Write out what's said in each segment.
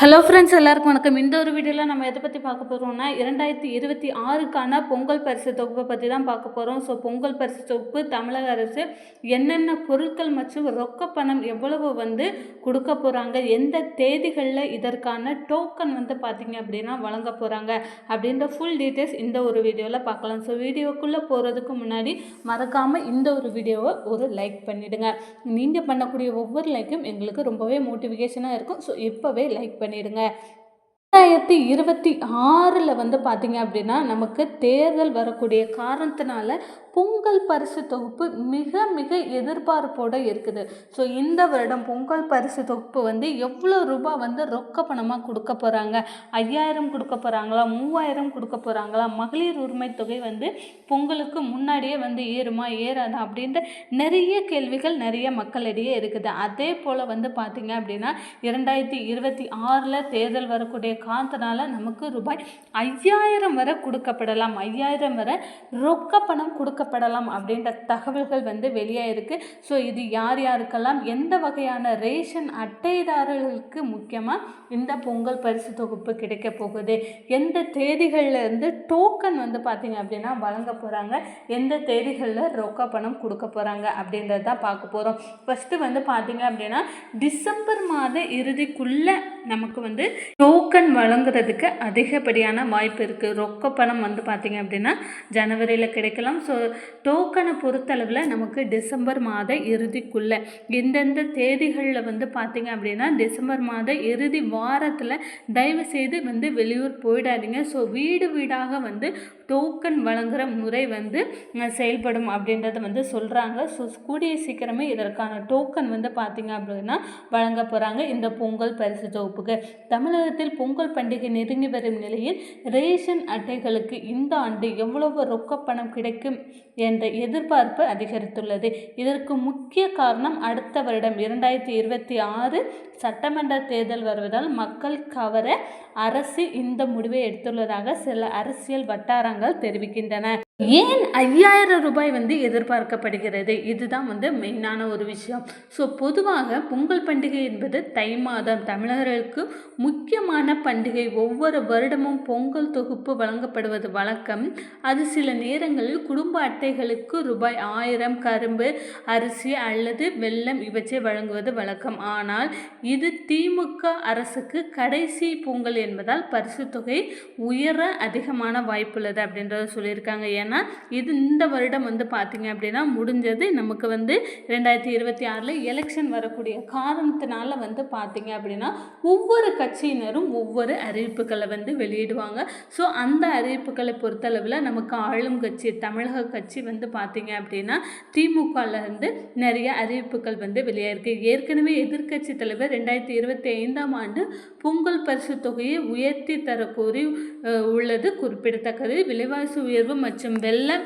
Hello friends எல்லாருக்கும் வணக்கம். இந்த ஒரு வீடியோவில் நம்ம எதை பற்றி பார்க்க போகிறோம்னா இரண்டாயிரத்தி இருபத்தி ஆறுக்கான பொங்கல் பரிசு தொகுப்பை பற்றி தான் பார்க்க போகிறோம் ஸோ பொங்கல் பரிசு தொகுப்பு தமிழக அரசு என்னென்ன பொருட்கள் மற்றும் ரொக்க பணம் எவ்வளவு வந்து கொடுக்க போகிறாங்க எந்த தேதிகளில் இதற்கான டோக்கன் வந்து பார்த்திங்க அப்படின்னா வழங்க போகிறாங்க அப்படின்ற ஃபுல் டீட்டெயில்ஸ் இந்த ஒரு வீடியோவில் பார்க்கலாம். ஸோ வீடியோக்குள்ளே போகிறதுக்கு முன்னாடி மறக்காமல் இந்த ஒரு வீடியோவை ஒரு லைக் பண்ணிவிடுங்க நீங்கள் பண்ணக்கூடிய ஒவ்வொரு லைக்கும் எங்களுக்கு ரொம்பவே மோட்டிவேஷனாக இருக்கும். ஸோ இப்போவே லைக் பண்ணி பண்ணிடுங்க. ரெண்டாயிரத்தி இருபத்தி ஆறில் வந்து பார்த்தீங்க அப்படின்னா நமக்கு தேர்தல் வரக்கூடிய காரணத்தினால பொங்கல் பரிசு தொகுப்பு மிக மிக எதிர்பார்ப்போடு இருக்குது. ஸோ இந்த வருடம் பொங்கல் பரிசு தொகுப்பு வந்து எவ்வளோ ரூபாய் வந்து ரொக்க பணமாக கொடுக்க போகிறாங்க ஐயாயிரம் கொடுக்க போகிறாங்களா மூவாயிரம் கொடுக்க போகிறாங்களா மகளிர் உரிமை தொகை வந்து பொங்கலுக்கு முன்னாடியே வந்து ஏறுமா ஏறாதா? அப்படின்ற நிறைய கேள்விகள் நிறைய மக்களிடையே இருக்குது. அதே போல் வந்து பார்த்திங்க அப்படின்னா இரண்டாயிரத்தி இருபத்தி ஆறில் தேர்தல் வரக்கூடிய காரணத்தினால நமக்கு ரூபாய் ஐயாயிரம் வரை கொடுக்கப்படலாம். ஐயாயிரம் வரை ரொக்க பணம் கொடுக்கப்படலாம் அப்படின்ற தகவல்கள் வந்து வெளியாயிருக்கு ஸோ இது யார் யாருக்கெல்லாம் எந்த வகையான ரேஷன் அட்டைதாரர்களுக்கு முக்கியமாக இந்த பொங்கல் பரிசு தொகுப்பு கிடைக்க போகுது? எந்த தேதிகள்லேருந்து டோக்கன் வந்து பார்த்திங்க அப்படின்னா வழங்க போகிறாங்க எந்த தேதிகளில் ரொக்க பணம் கொடுக்க போகிறாங்க அப்படின்றத தான் பார்க்க போகிறோம் ஃபஸ்ட்டு வந்து பார்த்திங்க அப்படின்னா டிசம்பர் மாத இறுதிக்குள்ளே நமக்கு வந்து டோக்கன் வழங்குறதுக்கு அதிகப்படியான வாய்ப்பு இருக்குது ரொக்க பணம் வந்து பார்த்திங்க அப்படின்னா ஜனவரியில் கிடைக்கலாம். ஸோ டோக்கனை பொறுத்தளவில் நமக்கு டிசம்பர் மாத இறுதிக்குள்ளே எந்தெந்த தேதிகளில் வந்து பார்த்திங்க அப்படின்னா டிசம்பர் மாத இறுதி வாரத்தில் தயவு செய்து வந்து வெளியூர் போயிடாதீங்க. ஸோ வீடு வீடாக வந்து டோக்கன் வழங்குகிற முறை வந்து செயல்படும் அப்படின்றத வந்து சொல்கிறாங்க ஸோ கூடிய சீக்கிரமே இதற்கான டோக்கன் வந்து பார்த்திங்க அப்படின்னா வழங்க போகிறாங்க இந்த பொங்கல் பரிசு தொகுப்புக்கு. தமிழகத்தில் பொங்கல் பண்டிகை நெருங்கி வரும் நிலையில் ரேஷன் அட்டைகளுக்கு இந்த ஆண்டு எவ்வளவு ரொக்க பணம் கிடைக்கும் என்ற எதிர்பார்ப்பு அதிகரித்துள்ளது. இதற்கு முக்கிய காரணம் அடுத்த வருடம் இரண்டாயிரத்தி இருபத்தி ஆறு சட்டமன்ற தேர்தல் வருவதால் மக்கள் கவர அரசு இந்த முடிவை எடுத்துள்ளதாக சில அரசியல் வட்டாரங்கள் தெரிவிக்கின்றன. ஏன் ஐயாயிரம் ரூபாய் வந்து எதிர்பார்க்கப்படுகிறது? இதுதான் வந்து மெயினான ஒரு விஷயம். ஸோ பொதுவாக பொங்கல் பண்டிகை என்பது தை மாதம். தமிழர்களுக்கு முக்கியமான பண்டிகை. ஒவ்வொரு வருடமும் பொங்கல் தொகுப்பு வழங்கப்படுவது வழக்கம். அது சில நேரங்களில் குடும்ப அட்டைகளுக்கு ரூபாய் ஆயிரம் கரும்பு அரிசி அல்லது வெள்ளம் இவற்றை வழங்குவது வழக்கம். ஆனால் இது திமுக அரசுக்கு கடைசி பொங்கல் என்பதால் பரிசு தொகை உயர அதிகமான வாய்ப்புள்ளது அப்படின்றத சொல்லியிருக்காங்க. ஏன்னா இது இந்த வருடம் வந்து பார்த்திங்க அப்படின்னா முடிஞ்சது. நமக்கு வந்து ரெண்டாயிரத்தி இருபத்தி ஆறில் எலெக்ஷன் வரக்கூடிய காரணத்தினால வந்து பார்த்திங்க அப்படின்னா ஒவ்வொரு கட்சியினரும் ஒவ்வொரு அறிவிப்புகளை வந்து வெளியிடுவாங்க. ஸோ அந்த அறிவிப்புகளை பொறுத்தளவில் நமக்கு ஆளும் கட்சி தமிழக கட்சி வந்து பார்த்திங்க அப்படின்னா திமுகலேருந்து நிறைய அறிவிப்புகள் வந்து வெளியாயிருக்கு. ஏற்கனவே எதிர்க்கட்சி தலைவர் ரெண்டாயிரத்தி இருபத்தி ஐந்தாம் ஆண்டு பொங்கல் பரிசு தொகையை உயர்த்தி தரக்கோரி உள்ளது குறிப்பிடத்தக்கது. விலைவாசி உயர்வு மற்றும் வெள்ள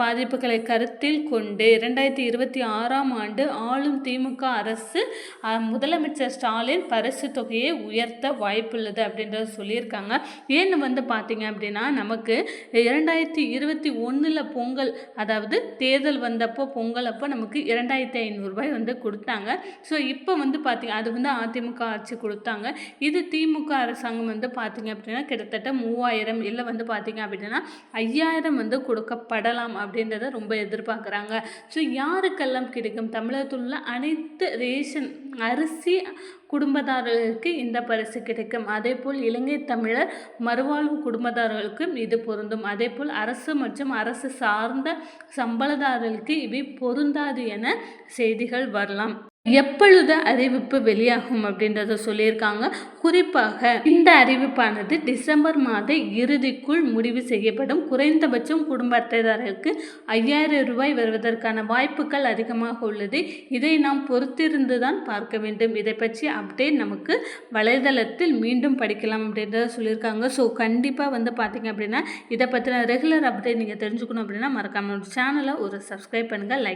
பாதிப்புகளை கருத்தில் கொண்டு இரண்டாயிரத்தி இருபத்தி ஆறாம் ஆண்டு ஆளும் திமுக அரசு முதலமைச்சர் ஸ்டாலின் பரிசு தொகையை உயர்த்த வாய்ப்புள்ளது அப்படின்றத சொல்லியிருக்காங்க. ஏன்னு வந்து பார்த்தீங்க அப்படின்னா நமக்கு இரண்டாயிரத்தி இருபத்தி ஒன்றில் பொங்கல் அதாவது தேர்தல் வந்தப்போ பொங்கல் அப்போ நமக்கு இரண்டாயிரத்தி ஐநூறுரூபாய் வந்து கொடுத்தாங்க. ஸோ இப்போ வந்து பார்த்திங்க அது வந்து அதிமுக ஆட்சி கொடுத்தாங்க. இது திமுக அரசாங்கம் வந்து பார்த்திங்க அப்படின்னா கிட்டத்தட்ட மூவாயிரம் இல்லை வந்து பார்த்திங்க அப்படின்னா ஐயாயிரம் வந்து கொடுக்கப்படலாம் அப்படின்றத ரொம்ப எதிர்பார்க்குறாங்க. ஸோ யாருக்கெல்லாம் கிடைக்கும்? தமிழகத்தில் உள்ள அனைத்து ரேஷன் அரிசி குடும்பதாரர்களுக்கு இந்த பரிசு கிடைக்கும். அதேபோல் இலங்கை தமிழர் மறுவாழ்வு குடும்பதாரர்களுக்கும் இது பொருந்தும். அதே போல் அரசு மற்றும் அரசு சார்ந்த சம்பளதாரர்களுக்கு இவை பொருந்தாது என செய்திகள் வரலாம். எப்பொழுது அறிவிப்பு வெளியாகும் அப்படின்றத சொல்லியிருக்காங்க. குறிப்பாக இந்த அறிவிப்பானது டிசம்பர் மாத இறுதிக்குள் முடிவு செய்யப்படும். குறைந்தபட்சம் குடும்ப அட்டைதாரருக்கு ஐயாயிரம் ரூபாய் வருவதற்கான வாய்ப்புகள் அதிகமாக உள்ளது. இதை நாம் பொறுத்திருந்து தான் பார்க்க வேண்டும். இதை பற்றி அப்டேட் நமக்கு வலைதளத்தில் மீண்டும் படிக்கலாம் அப்படின்றத சொல்லியிருக்காங்க. ஸோ கண்டிப்பாக வந்து பார்த்தீங்க அப்படின்னா இதை பற்றின ரெகுலர் அப்டேட் நீங்கள் தெரிஞ்சுக்கணும் அப்படின்னா மறக்காமல் சேனலை ஒரு சப்ஸ்கிரைப் பண்ணுங்கள் லைக்